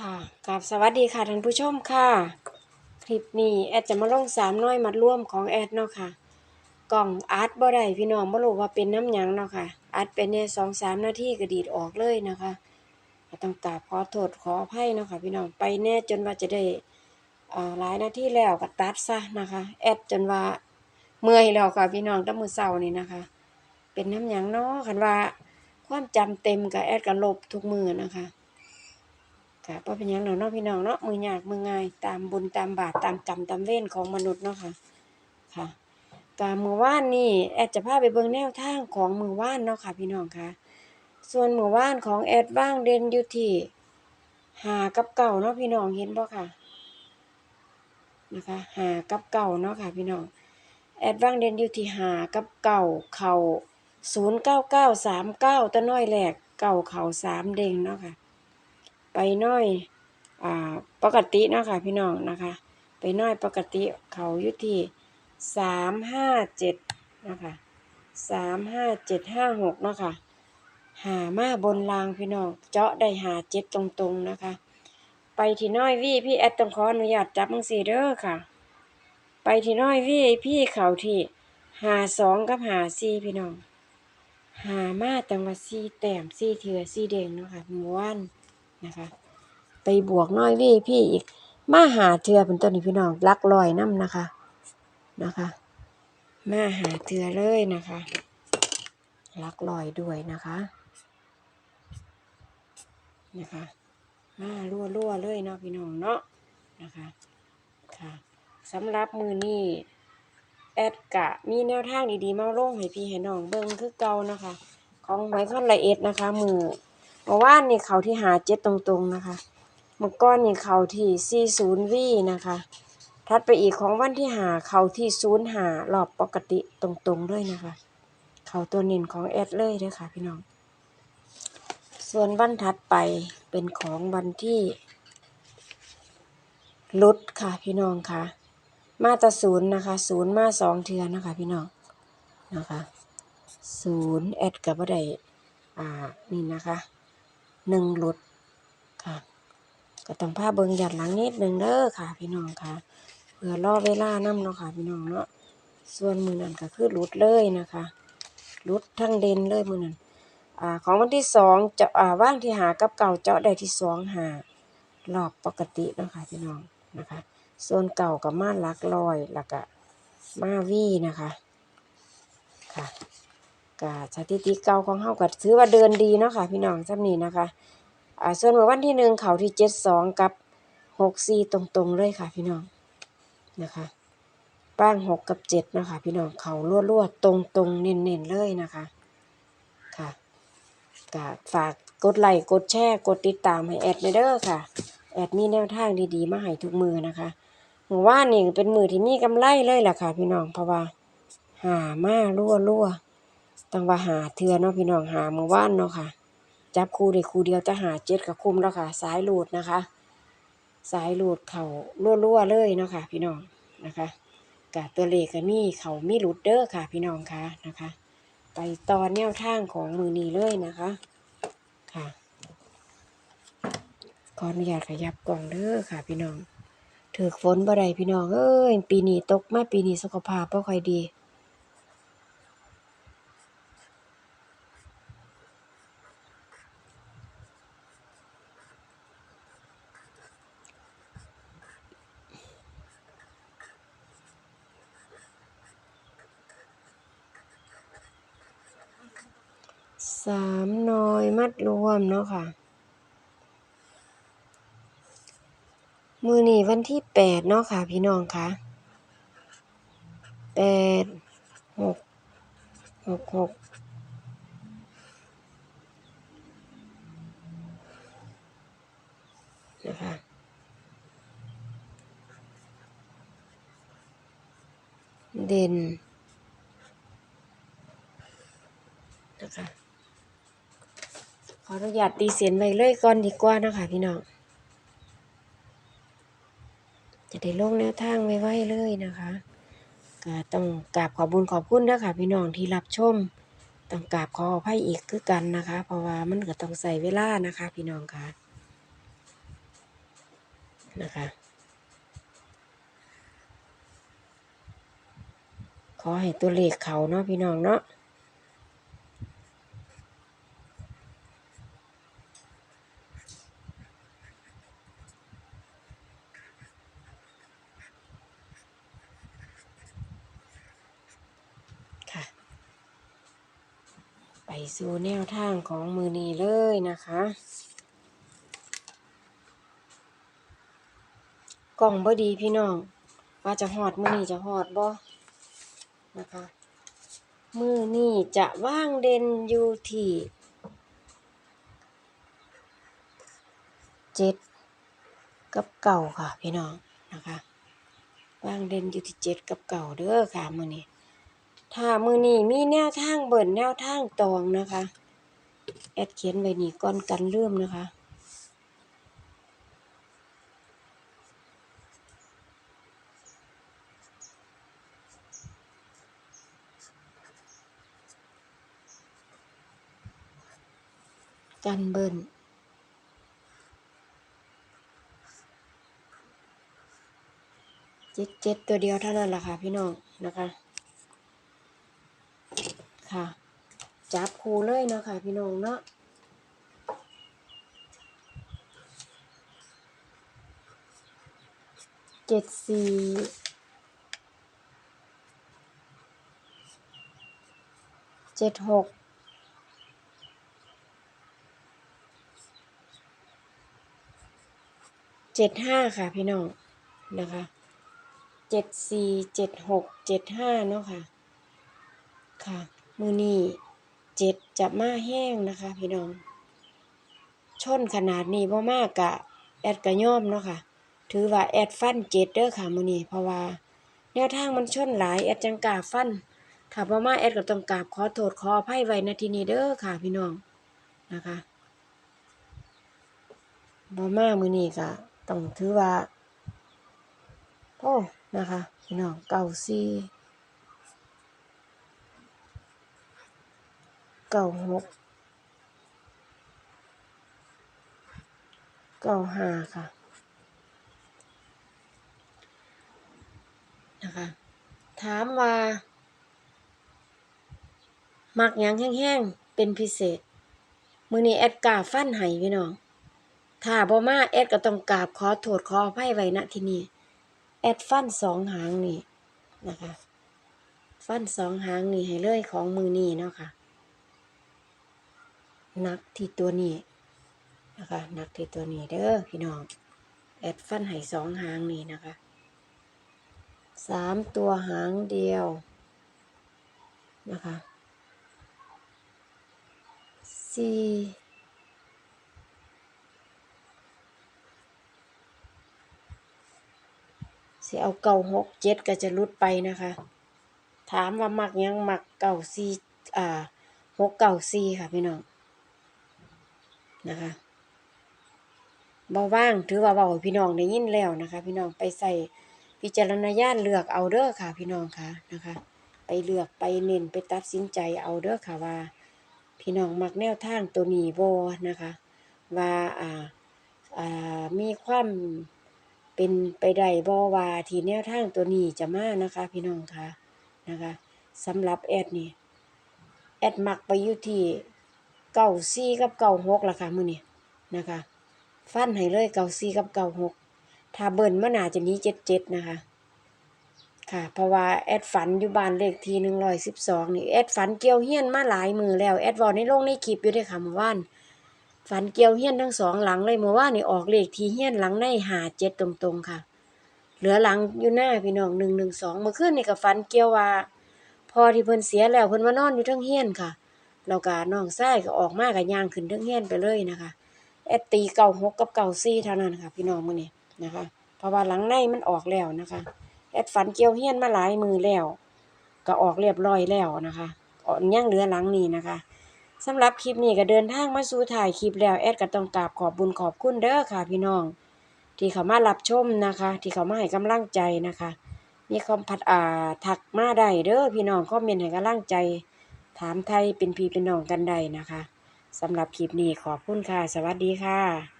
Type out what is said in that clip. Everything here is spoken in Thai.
ค่ะกับสวัสดีค่ะท่านผู้ชมค่ะ คลิปนี้แอดจะมาลงสามน้อยมัดร่วมของแอดเนาะค่ะ กล่องอาร์ตบ่ได้พี่น้องบ่รู้ว่าเป็นน้ำหยังเนาะค่ะอัดเป็นเนี่ยสองสามนาทีก็ดีดออกเลยนะคะต้องกราบขอโทษขออภัยเนาะค่ะพี่น้องไปแน่จนว่าจะได้อ่อหลายนาทีแล้วก็ตัดซะนะคะ แอดจนว่าเมื่อยแล้วค่ะพี่น้องตั้งมือเศร้านี่นะคะ เป็นน้ำหยังเนาะคันว่าความจำเต็มกับแอดก็ลบทุกมือนะคะ ค่ะเพราะเป็นยังเนาะเนาะพี่น้องเนาะมือหยากมือง่ายตามบุญตามบาปตามกรรมตามเวรของมนุษย์เนาะค่ะค่ะกามือว่านนี่แอดจะพาไปเบิ่งแนวทางของมือว่านเนาะค่ะ พี่น้องค่ะ ส่วนมือว่านของแอดว่างเด่นอยู่ที่หากับเก่าเนาะพี่น้องเห็นบ่ค่ะนะคะหากับเก่าเนาะค่ะพี่น้องแอดว่างเด่นอยู่ที่หากับเก่าเข่าศูนย์เก้าเก้าสามเก้าตะน้อยแหลกเก่าเข่าสามเด้งเนาะค่ะ ไปน้อยอ่าปกติเนาะค่ะพี่น้องนะคะ ไปน้อยปกติเขาอยู่ที่สามห้าเจ็ดนะคะสามห้าเจ็ดห้าหกเนาะค่ะหามาบนรางพี่น้องเจาะได้หาเจ็ดตรงๆนะคะ ไปที่น้อยวี่พี่แอดต้องขออนุญาตจับมังสีเด้อค่ะ ไปที่น้อยวี่พี่เขาที่หาสองกับหาสี่พี่น้องหามาตังว่าสี่แต้มสี่เถือสี่เด้งเนาะค่ะหมู่ว่าน นะคะ ไปบวกน้อยวี่พี่อีก มาหาเทือเป็นต้นนี่พี่น้องลักลอยน้ำนะคะนะคะ มาหาเทือเลยนะคะลักลอยด้วยนะคะนะคะมารั่วรั่วๆเลยเนาะพี่น้องเนาะนะคะค่ะสำหรับมือนี้แอดกะมีแนวทางดีๆมาลงให้พี่ให้น้องเบิ่งคือเก่านะคะ ของไมคอนละเอ็ดนะคะ มือ เมื่อวานนี่เขาที่หาเจ็ดตรงๆนะคะเมื่อก้อนนี่เขาที่40วีนะคะ ถัดไปอีกของวันที่หาเขาที่0หารอบปกติตรงๆด้วยนะคะ เขาตัวเน้นของแอดเลยด้อค่ะพี่น้อง ส่วนวันถัดไปเป็นของวันที่ลดค่ะพี่น้องค่ะ มาตาศูนย์นะคะศูนย์มาสองเทือนะคะพี่น้องนะคะศูนย์แอดกับว่าได้อ่านี่นะคะ หนึ่งหลุดค่ะ ก็ต้องพาเบิ่งยัดหลังนิดหนึ่งเด้อค่ะ พี่น้องค่ะเพื่อรอเวลานำเนาะค่ะ พี่น้องเนาะส่วนมือนั้นก็คือหลุดเลยนะคะหลุดทั้งเด่นเลยมือนั้นอ่าของวันที่สองจะอ่าว่างที่หากับเก่าเจาะได้ที่สองหารอบปกติเนาะค่ะพี่น้องนะคะ ส่วนเก่ากับมาหลักลอยแล้วก็มาวี่นะคะ กาสถิติเก่าของเฮาก็ถือว่าเดินดีเนาะค่ะ พี่น้องจำนี้นะคะอ่าส่วนเมื่อวันที่หนึ่งเขาที่เจ็ดสองกับหกสี่ตรงๆเลยค่ะ พี่น้องนะคะป้างหกกับเจ็ดนะคะพี่น้องเขารั่วๆตรงๆเน้นๆเลยนะคะค่ะก็ฝากกดไลค์กดแชร์กดติดตามให้แอดเด้อค่ะ แอดมีแนวทางดีๆ มาให้ทุกมือนะคะหมู่ว่านนี่เป็นมือที่มีกำไรเลยล่ะค่ะ พี่น้องเพราะว่าหามารั่วๆ ต้องว่าหาเทือเนาะพี่น้องหาเมื่อวานเนาะค่ะ จับคู่ได้คู่เดียวจะหาเจ็ดกับคุ้มแล้วค่ะ สายหลุดนะคะ สายหลุดเขารั่วๆเลยเนาะค่ะ พี่น้องนะคะกะตัวเลขก็มีเขามีหลุดเด้อค่ะ พี่น้องค่ะนะคะ ไปตอนแนวทางของมือนี้เลยนะคะค่ะขออนุญาตขยับกล่องเด้อค่ะ พี่น้องถือฝนบ่ได้พี่น้องเอ้ยปีนี้ตกมาปีนี้สุขภาพบ่ค่อยดี สามนอยมัดรวมเนาะค่ะ มือนี้วันที่แปดเนาะค่ะ พี่น้องค่ะแปดหกหกหกนะคะเด่นนะคะ ออนุญาตตีเสียนไว้เลยก่อนดีกว่านะคะพี่น้อง จะได้ลงแนวทางไว้ไว้เลยนะคะก็ต้องกราบขอบุญขอบคุณนะคะพี่น้องที่รับชม ต้องกราบขออภัยอีกคือกันนะคะ เพราะว่ามันก็ต้องใส่เวลานะคะ พี่น้องค่ะนะคะ ขอให้ตัวเลขเขาเนาะพี่น้องเนาะ ไป สู่แนวทางของมือนีเลยนะคะ กล่องบ่ดีพี่น้อง ว่าจะหอดมือนีจะหอดบ่นะคะ มือนีจะว่างเด่นอยู่ที่เจ็ดกับเก่าค่ะพี่น้องนะคะ ว่างเด่นอยู่ที่เจ็ดกับเก่าเด้อค่ะมือนี้ ถ้ามือนี้มีแนวทางเบิ่นแนวทางตองนะคะ แอดเขียนไว้นี่ก่อนกันเริ่มนะคะกันเบิ่นเจ็ดเจ็ดตัวเดียวเท่านั้นแหละค่ะพี่น้องนะคะ ค่ะ จับคูเลยเนาะค่ะ พี่น้องเนาะเจ็ดสี่เจ็ดหกเจ็ดห้าค่ะพี่น้องนะคะเจ็ดสี่เจ็ดหกเจ็ดห้าเนาะค่ะ ค่ะ มือนี้เจ็ดจะมาแห้งนะคะ พี่น้อง ชนขนาดนี้บ่มากกะแอดกะย่อมเนาะค่ะ ถือว่าแอดฟันเจ็ดเด้อค่ะมือนี้เพราะว่าแนวทางมันชนหลายแอดจังกาฟันถ้าบ่มาแอดก็ต้องกราบขอโทษขออภัยไว้ณที่นี้เด้อค่ะ พี่น้องนะคะบ่มามือนี้ก็ต้องถือว่าโอ้นะคะ พี่น้องเก่าซี เก่าหกเก่าห้าค่ะ นะคะ ถามว่า มักยังแห้งๆ เป็นพิเศษ มือนี้แอดกาฟันให้พี่น้อง ถ้าบ่มาแอดก็ต้องกราบขอโทษขออภัยไว้ณที่นี้แอดฟันสองหางนี่นะคะ ฟันสองหางนี่ให้เลื่อยของมือนี้เนาะค่ะ นักที่ตัวนี้นะคะนักที่ตัวนี้เด้อพี่น้องแอดฟันให้สองหางนี่นะคะสามตัวหางเดียวนะคะสี่สิเอาเก่าหกเจ็ดก็จะลุดไปนะคะ ถามว่ามักยังมักเก่าสี่อ่าหกเก่าสี่ค่ะพี่น้อง นะคะเบาว่างถือว่าเบาพี่น้องได้ยินแล้วนะคะ พี่น้องไปใส่พิจารณญาณเลือกเอาเด้อค่ะ พี่น้องค่ะนะคะ ไปเลือกไปเน้นไปตัดสินใจเอาเด้อค่ะว่า พี่น้องมักแนวทางตัวนี้บ่นะคะ ว่าอ่าอ่ามีความเป็นไปได้บ่ว่าที่แนวทางตัวนี้จะมานะคะ พี่น้องค่ะนะคะสำหรับแอดนี่แอดมักไปอยู่ที่ เก้าสี่กับเก้าหกล่ะค่ะมือนี้นะคะ ฟันให้เลยเก้าสี่กับเก้าหกถ้าเบิ่นมันน่าจะนี้เจ็ดเจ็ดนะคะ ค่ะเพราะว่าแอดฝันอยู่บ้านเลขที่หนึ่งร้อยสิบสองนี่แอดฝันเกี่ยวเฮียนมาหลายมือแล้วแอดบอกในลงในคลิปอยู่ด้วยค่ะเมื่อวานฝันเกี่ยวเฮียนทั้งสองหลังเลยเมื่อวานนี่ออกเลขที่เฮียนหลังในหาเจ็ดตรงๆค่ะ เหลือหลังอยู่หน้าพี่น้องหนึ่งหนึ่งสองเมื่อคืนนี่ก็ฝันเกี่ยวว่าพอที่เพิ่นเสียแล้วเพิ่นมานอนอยู่ทั้งเฮียนค่ะ แล้วก็น้องชายก็ออกมาก็ย่างขึ้นเทั้งเฮียนไปเลยนะคะแอดตีเก่าหกกับเก่าสี่เท่านั้นค่ะ พี่น้องมือนี้นะคะ เพราะว่าหลังในมันออกแล้วนะคะ แอดฝันเกี่ยวเฮียนมาหลายมือแล้ว ก็ออกเรียบร้อยแล้วนะคะออกยังเหลือหลังนี้นะคะสำหรับคลิปนี้ก็เดินทางมาสู่ถ่ายคลิปแล้วแอดก็ต้องกราบขอบบุญขอบคุณเด้อค่ะ พี่น้อง ที่เขามารับชมนะคะ ที่เขามาให้กำลังใจนะคะ มีคอมพัดอ่าถักมาได้เด้อพี่น้องคอมเมนต์ให้กำลังใจ ถามไทยเป็นพี่เป็นน้องกันได้นะคะสำหรับคลิปนี้ขอบคุณค่ะ สวัสดีค่ะ